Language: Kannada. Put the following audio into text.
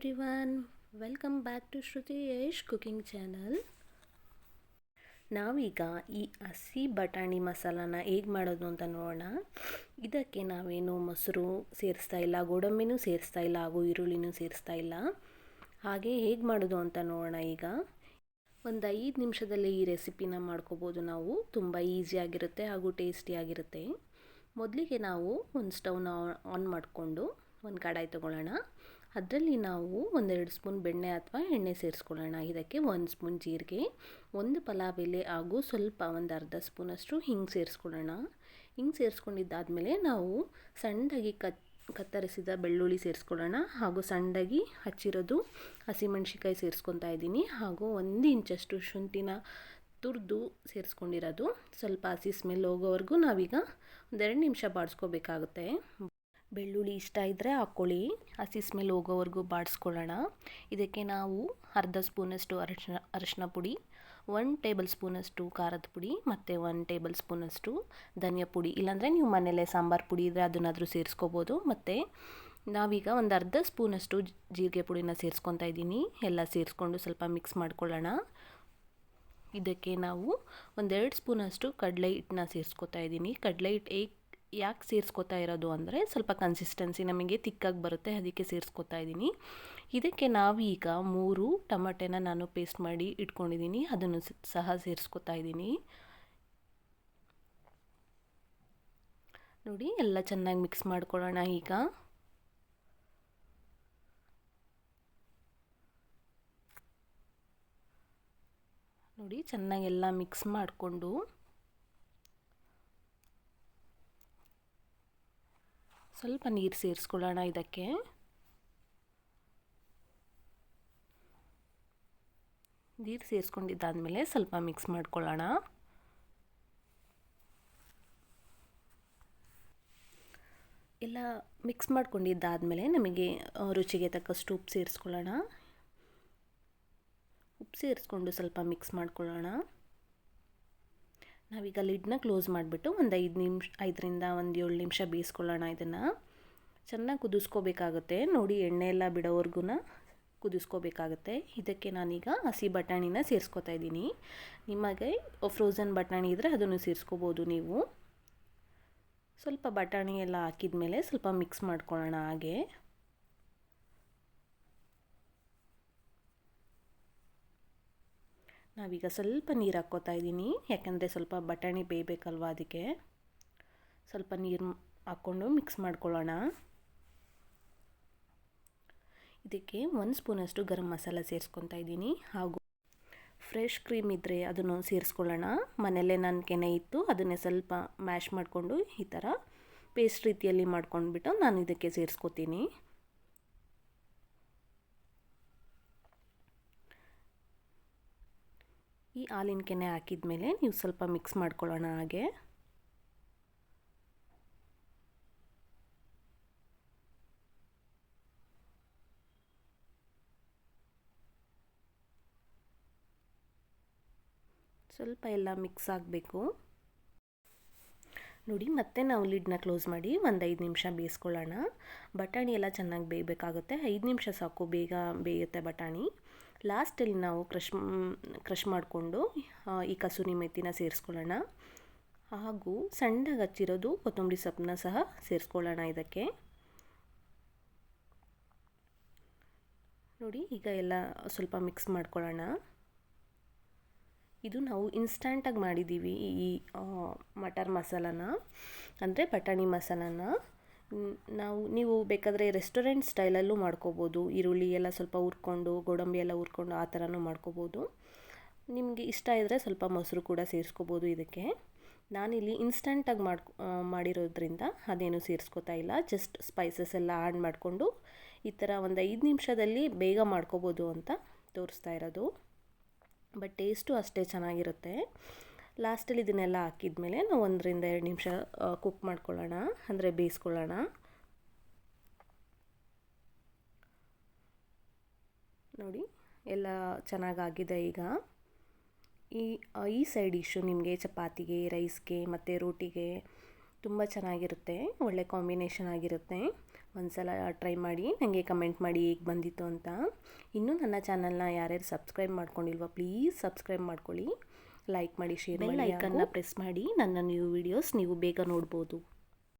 Everyone welcome back to Shruti Yash cooking channel ನಾವೀಗ ಈ ಹಸಿ ಬಟಾಣಿ ಮಸಾಲಾನ ಹೇಗೆ ಮಾಡೋದು ಅಂತ ನೋಡೋಣ. ಇದಕ್ಕೆ ನಾವೇನು ಮೊಸರು ಸೇರಿಸ್ತಾ ಇಲ್ಲ, ಗೋಡಂಬಿನೂ ಸೇರಿಸ್ತಾ ಇಲ್ಲ, ಹಾಗೂ ಈರುಳ್ಳಿನೂ ಸೇರಿಸ್ತಾ ಇಲ್ಲ. ಹಾಗೆ ಹೇಗೆ ಮಾಡೋದು ಅಂತ ನೋಡೋಣ ಈಗ. ಒಂದು ಐದು ನಿಮಿಷದಲ್ಲಿ ಈ ರೆಸಿಪಿನ ಮಾಡ್ಕೋಬೋದು ನಾವು. ತುಂಬ ಈಸಿಯಾಗಿರುತ್ತೆ ಹಾಗೂ ಟೇಸ್ಟಿಯಾಗಿರುತ್ತೆ ಮೊದಲಿಗೆ ನಾವು ಒಂದು ಸ್ಟವ್ನ ಆನ್ ಮಾಡಿಕೊಂಡು ಒಂದು ಕಡಾಯಿ ತೊಗೊಳ್ಳೋಣ. ಅದರಲ್ಲಿ ನಾವು ಒಂದೆರಡು ಸ್ಪೂನ್ ಬೆಣ್ಣೆ ಅಥವಾ ಎಣ್ಣೆ ಸೇರಿಸ್ಕೊಳ್ಳೋಣ. ಇದಕ್ಕೆ ಒಂದು ಸ್ಪೂನ್ ಜೀರಿಗೆ, ಒಂದು ಪಲಾವ್ ಎಲೆ ಹಾಗೂ ಸ್ವಲ್ಪ ಒಂದು ಅರ್ಧ ಸ್ಪೂನಷ್ಟು ಹಿಂಗೆ ಸೇರಿಸ್ಕೊಳ್ಳೋಣ. ಹಿಂಗೆ ಸೇರಿಸ್ಕೊಂಡಿದ್ದಾದಮೇಲೆ ನಾವು ಸಣ್ಣದಾಗಿ ಕತ್, ಕತ್ತರಿಸಿದ ಬೆಳ್ಳುಳ್ಳಿ ಸೇರಿಸ್ಕೊಳ್ಳೋಣ ಹಾಗೂ ಸಣ್ಣದಾಗಿ ಹಚ್ಚಿರೋದು ಹಸಿಮೆಣ್ಸಿಕಾಯಿ ಸೇರಿಸ್ಕೊತಾ ಇದ್ದೀನಿ ಹಾಗೂ ಒಂದು ಇಂಚಷ್ಟು ಶುಂಠಿನ ತುರಿದು ಸೇರಿಸ್ಕೊಂಡಿರೋದು. ಸ್ವಲ್ಪ ಹಸಿ ಸ್ಮೆಲ್ ಹೋಗೋವರೆಗೂ ನಾವೀಗ ಒಂದೆರಡು ನಿಮಿಷ ಬಾಡಿಸ್ಕೋಬೇಕಾಗುತ್ತೆ. ಬೆಳ್ಳುಳ್ಳಿ ಇಷ್ಟ ಇದ್ದರೆ ಹಾಕ್ಕೊಳ್ಳಿ. ಹಸಿ ಸ್ಮೆಲ್ ಹೋಗೋವರೆಗೂ ಬಾಡಿಸ್ಕೊಳ್ಳೋಣ. ಇದಕ್ಕೆ ನಾವು ಅರ್ಧ ಸ್ಪೂನಷ್ಟು ಅರಿಶಿನ ಅರಿಶಿನ ಪುಡಿ ಒನ್ ಟೇಬಲ್ ಸ್ಪೂನಷ್ಟು ಖಾರದ ಪುಡಿ ಮತ್ತು ಒನ್ ಟೇಬಲ್ ಸ್ಪೂನಷ್ಟು ಧನಿಯಾ ಪುಡಿ. ಇಲ್ಲಾಂದರೆ ನೀವು ಮನೇಲೆ ಸಾಂಬಾರು ಪುಡಿ ಇದ್ದರೆ ಅದನ್ನಾದರೂ ಸೇರಿಸ್ಕೋಬೋದು. ಮತ್ತು ನಾವೀಗ ಒಂದು ಅರ್ಧ ಸ್ಪೂನಷ್ಟು ಜೀರಿಗೆ ಪುಡಿನ ಸೇರಿಸ್ಕೊತಾ ಇದ್ದೀನಿ. ಎಲ್ಲ ಸೇರಿಸ್ಕೊಂಡು ಸ್ವಲ್ಪ ಮಿಕ್ಸ್ ಮಾಡ್ಕೊಳ್ಳೋಣ. ಇದಕ್ಕೆ ನಾವು ಒಂದೆರಡು ಸ್ಪೂನಷ್ಟು ಕಡಲೆ ಹಿಟ್ಟನ್ನ ಸೇರಿಸ್ಕೊತಾ ಇದ್ದೀನಿ. ಕಡಲೆ ಹಿಟ್ಟು ಏಕ್ ಯಾಕೆ ಸೇರಿಸ್ಕೊತಾ ಇರೋದು ಅಂದರೆ ಸ್ವಲ್ಪ ಕನ್ಸಿಸ್ಟೆನ್ಸಿ ನಮಗೆ ತಿಕ್ಕಾಗಿ ಬರುತ್ತೆ, ಅದಕ್ಕೆ ಸೇರಿಸ್ಕೊತಾ ಇದ್ದೀನಿ. ಇದಕ್ಕೆ ನಾವೀಗ ಮೂರು ಟಮಾಟೆನ ನಾನು ಪೇಸ್ಟ್ ಮಾಡಿ ಇಟ್ಕೊಂಡಿದ್ದೀನಿ, ಅದನ್ನು ಸಹ ಸೇರಿಸ್ಕೊತಾ ಇದ್ದೀನಿ. ನೋಡಿ, ಎಲ್ಲ ಚೆನ್ನಾಗಿ ಮಿಕ್ಸ್ ಮಾಡ್ಕೊಳ್ಳೋಣ ಈಗ. ನೋಡಿ, ಚೆನ್ನಾಗಿ ಎಲ್ಲ ಮಿಕ್ಸ್ ಮಾಡಿಕೊಂಡು ಸ್ವಲ್ಪ ನೀರು ಸೇರಿಸ್ಕೊಳ್ಳೋಣ ಇದಕ್ಕೆ. ನೀರು ಸೇರಿಸ್ಕೊಂಡಿದ್ದಾದಮೇಲೆ ಸ್ವಲ್ಪ ಮಿಕ್ಸ್ ಮಾಡ್ಕೊಳ್ಳೋಣ. ಎಲ್ಲ ಮಿಕ್ಸ್ ಮಾಡ್ಕೊಂಡಿದ್ದಾದಮೇಲೆ ನಮಗೆ ರುಚಿಗೆ ತಕ್ಕಷ್ಟು ಉಪ್ಪು ಸೇರಿಸ್ಕೊಳ್ಳೋಣ. ಉಪ್ಪು ಸೇರಿಸ್ಕೊಂಡು ಸ್ವಲ್ಪ ಮಿಕ್ಸ್ ಮಾಡ್ಕೊಳ್ಳೋಣ. ನಾವೀಗ ಲಿಡ್ನ ಕ್ಲೋಸ್ ಮಾಡಿಬಿಟ್ಟು ಒಂದು ಐದು ನಿಮಿಷ, ಐದರಿಂದ ಒಂದು ಏಳು ನಿಮಿಷ ಬೇಯಿಸ್ಕೊಳ್ಳೋಣ ಇದನ್ನು. ಚೆನ್ನಾಗಿ ಕುದಿಸ್ಕೋಬೇಕಾಗುತ್ತೆ. ನೋಡಿ ಎಣ್ಣೆ ಎಲ್ಲ ಬಿಡೋವರೆಗೂ ಕುದಿಸ್ಕೋಬೇಕಾಗುತ್ತೆ. ಇದಕ್ಕೆ ನಾನೀಗ ಹಸಿ ಬಟಾಣಿನ ಸೇರಿಸ್ಕೊತಾ ಇದ್ದೀನಿ. ನಿಮಗೆ ಫ್ರೋಝನ್ ಬಟಾಣಿ ಇದ್ದರೆ ಅದನ್ನು ಸೇರಿಸ್ಕೋಬೋದು ನೀವು. ಸ್ವಲ್ಪ ಬಟಾಣಿ ಎಲ್ಲ ಹಾಕಿದ ಮೇಲೆ ಸ್ವಲ್ಪ ಮಿಕ್ಸ್ ಮಾಡ್ಕೊಳ್ಳೋಣ ಹಾಗೆ. ನಾವೀಗ ಸ್ವಲ್ಪ ನೀರು ಹಾಕ್ಕೋತಾ ಇದ್ದೀನಿ. ಯಾಕೆಂದರೆ ಸ್ವಲ್ಪ ಬಟಾಣಿ ಬೇಯಬೇಕಲ್ವ ಅದಕ್ಕೆ. ಸ್ವಲ್ಪ ನೀರು ಹಾಕ್ಕೊಂಡು ಮಿಕ್ಸ್ ಮಾಡ್ಕೊಳ್ಳೋಣ. ಇದಕ್ಕೆ ಒಂದು ಸ್ಪೂನಷ್ಟು ಗರಂ ಮಸಾಲ ಸೇರಿಸ್ಕೊತಾ ಇದ್ದೀನಿ. ಹಾಗೂ ಫ್ರೆಶ್ ಕ್ರೀಮ್ ಇದ್ದರೆ ಅದನ್ನು ಸೇರಿಸ್ಕೊಳ್ಳೋಣ. ಮನೆಯಲ್ಲೇ ನನ್ನ ಕೆನೆ ಇತ್ತು, ಅದನ್ನೇ ಸ್ವಲ್ಪ ಮ್ಯಾಶ್ ಮಾಡಿಕೊಂಡು ಈ ಥರ ಪೇಸ್ಟ್ ರೀತಿಯಲ್ಲಿ ಮಾಡ್ಕೊಂಡ್ಬಿಟ್ಟು ನಾನು ಇದಕ್ಕೆ ಸೇರಿಸ್ಕೊತೀನಿ. ಈ ಹಾಲಿನ ಕೆನೆ ಹಾಕಿದ ಮೇಲೆ ನೀವು ಸ್ವಲ್ಪ ಮಿಕ್ಸ್ ಮಾಡ್ಕೊಳ್ಳೋಣ ಹಾಗೆ. ಸ್ವಲ್ಪ ಎಲ್ಲ ಮಿಕ್ಸ್ ಆಗಬೇಕು. ನೋಡಿ, ಮತ್ತೆ ನಾವು ಲಿಡ್ನ ಕ್ಲೋಸ್ ಮಾಡಿ ಒಂದು ಐದು ನಿಮಿಷ ಬೇಯಿಸ್ಕೊಳ್ಳೋಣ. ಬಟಾಣಿ ಎಲ್ಲ ಚೆನ್ನಾಗಿ ಬೇಯಬೇಕಾಗುತ್ತೆ. ಐದು ನಿಮಿಷ ಸಾಕು ಬೇಗ ಬೇಯುತ್ತೆ ಬಟಾಣಿ. ಲಾಸ್ಟಲ್ಲಿ ನಾವು ಕ್ರಶ್ ಕ್ರಷ್ ಮಾಡಿಕೊಂಡು ಈ ಕಸೂರಿ ಮೆತ್ತಿನ ಸೇರಿಸ್ಕೊಳ್ಳೋಣ. ಹಾಗೂ ಸಣ್ಣಗೆ ಹಚ್ಚಿರೋದು ಕೊತ್ತಂಬರಿ ಸೊಪ್ಪನ್ನ ಸಹ ಸೇರಿಸ್ಕೊಳ್ಳೋಣ ಇದಕ್ಕೆ. ನೋಡಿ, ಈಗ ಎಲ್ಲ ಸ್ವಲ್ಪ ಮಿಕ್ಸ್ ಮಾಡ್ಕೊಳ್ಳೋಣ. ಇದು ನಾವು ಇನ್ಸ್ಟಂಟಾಗಿ ಮಾಡಿದ್ದೀವಿ ಈ ಮಟರ್ ಮಸಾಲಾನ. ಅಂದರೆ ಬಟಾಣಿ ಮಸಾಲಾನ. ನಾವು, ನೀವು ಬೇಕಾದರೆ ರೆಸ್ಟೋರೆಂಟ್ ಸ್ಟೈಲಲ್ಲೂ ಮಾಡ್ಕೋಬೋದು. ಈರುಳ್ಳಿ ಎಲ್ಲ ಸ್ವಲ್ಪ ಹುರ್ಕೊಂಡು, ಗೋಡಂಬಿ ಎಲ್ಲ ಹುರ್ಕೊಂಡು ಆ ಥರನೂ ಮಾಡ್ಕೋಬೋದು. ನಿಮಗೆ ಇಷ್ಟ ಇದ್ದರೆ ಸ್ವಲ್ಪ ಮೊಸರು ಕೂಡ ಸೇರಿಸ್ಕೋಬೋದು ಇದಕ್ಕೆ. ನಾನಿಲ್ಲಿ ಇನ್ಸ್ಟಂಟಾಗಿ ಮಾಡ್ಕೊ ಮಾಡಿರೋದ್ರಿಂದ ಅದೇನು ಸೇರಿಸ್ಕೋತಾ ಇಲ್ಲ. ಜಸ್ಟ್ ಸ್ಪೈಸಸ್ ಎಲ್ಲ ಆ್ಯಡ್ ಮಾಡಿಕೊಂಡು ಈ ಥರ ಒಂದು ಐದು ನಿಮಿಷದಲ್ಲಿ ಬೇಗ ಮಾಡ್ಕೋಬೋದು ಅಂತ ತೋರಿಸ್ತಾ ಇರೋದು. ಬಟ್ ಟೇಸ್ಟು ಅಷ್ಟೇ ಚೆನ್ನಾಗಿರುತ್ತೆ. ಲಾಸ್ಟಲ್ಲಿ ಇದನ್ನೆಲ್ಲ ಹಾಕಿದ್ಮೇಲೆ ನಾವು ಒಂದರಿಂದ ಎರಡು ನಿಮಿಷ ಕುಕ್ ಮಾಡ್ಕೊಳ್ಳೋಣ, ಅಂದರೆ ಬೇಯಿಸ್ಕೊಳ್ಳೋಣ. ನೋಡಿ, ಎಲ್ಲ ಚೆನ್ನಾಗಾಗಿದೆ ಈಗ. ಈ ಈ ಸೈಡ್ ಡಿಶ್ಶು ನಿಮಗೆ ಚಪಾತಿಗೆ ರೈಸ್ಗೆ ಮತ್ತು ರೋಟಿಗೆ ತುಂಬ ಚೆನ್ನಾಗಿರುತ್ತೆ, ಒಳ್ಳೆ ಕಾಂಬಿನೇಷನ್ ಆಗಿರುತ್ತೆ. ಒಂದು ಸಲ ಟ್ರೈ ಮಾಡಿ ನನಗೆ ಕಮೆಂಟ್ ಮಾಡಿ ಹೇಗೆ ಬಂದಿತ್ತು ಅಂತ. ಇನ್ನೂ ನನ್ನ ಚಾನಲ್ನ ಯಾರ್ಯಾರು ಸಬ್ಸ್ಕ್ರೈಬ್ ಮಾಡ್ಕೊಂಡಿಲ್ವ ಪ್ಲೀಸ್ ಸಬ್ಸ್ಕ್ರೈಬ್ ಮಾಡ್ಕೊಳ್ಳಿ. ಲೈಕ್ ಮಾಡಿ ಶೇರ್ ಮಾಡಿ ಲೈಕನ್ನು ಪ್ರೆಸ್ ಮಾಡಿ ನನ್ನ ನ್ಯೂ ವಿಡಿಯೋಸ್ ನೀವು ಬೇಗ ನೋಡ್ಬೋದು.